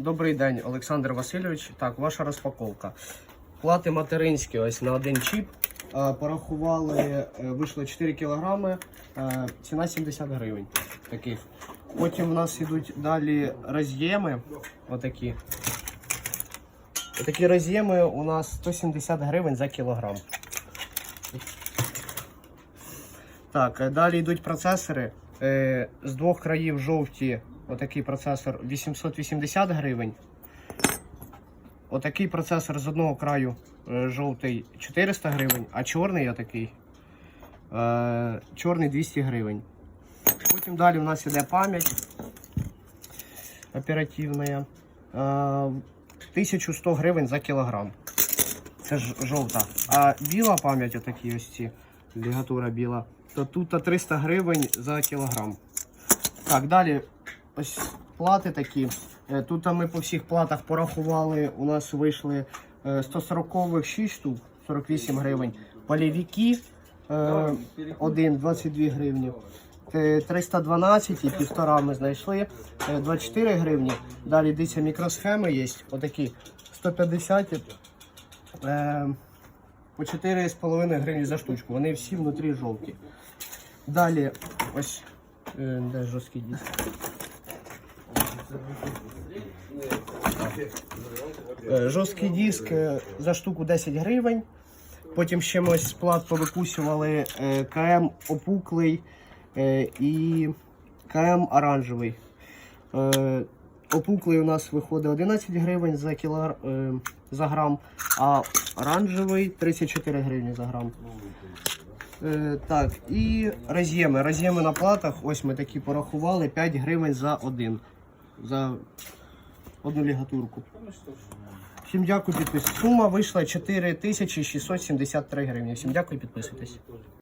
Добрий день, Олександр Васильович. Так, ваша розпаковка. Плати материнські ось на один чіп. Е, Порахували, е, вийшло 4 кілограми, е, ціна 70 гривень. Таких. Потім у нас йдуть далі роз'єми. Отакі. Такі роз'єми у нас 170 гривень за кілограм. Так, далі йдуть процесори. З двох країв жовті. Отакий процесор 880 гривень. Отакий процесор з одного краю е, жовтий 400 гривень, а чорний отакий. е, Чорний 200 гривень. Потім далі у нас іде пам'ять оперативна. е, 1100 гривень за кілограм. Це ж жовта. А біла пам'ять, отакі ось ці лігатура біла, то тут 300 гривень за кілограм. Так, далі ось плати такі. Е, Тут ми по всіх платах порахували, у нас вийшли 140 6 штук, 48 гривень. Полівіки е, 1, 22 гривні. Е, 312 і півтора ми знайшли. е, 24 гривні. Далі дивіться, мікросхеми є. Отакі 150 е, по 4,5 гривні за штучку. Вони всі внутрі жовті. Далі ось е, де жорсткий диск. Жорсткий диск е, за штуку 10 гривень. Потім ще ми з плат повикусювали е, КМ опуклий е, і КМ оранжевий. Е, Опуклий у нас виходить 11 гривень за, кілогр... е, за грам, а оранжевий 34 гривні за грам. Е, так, і роз'єми. Роз'єми на платах, ось ми такі порахували, 5 гривень за один. За одну лігатурку. Всім дякую, підписуйтесь. Сума вийшла 4673 гривні. Всім дякую, підписуйтесь.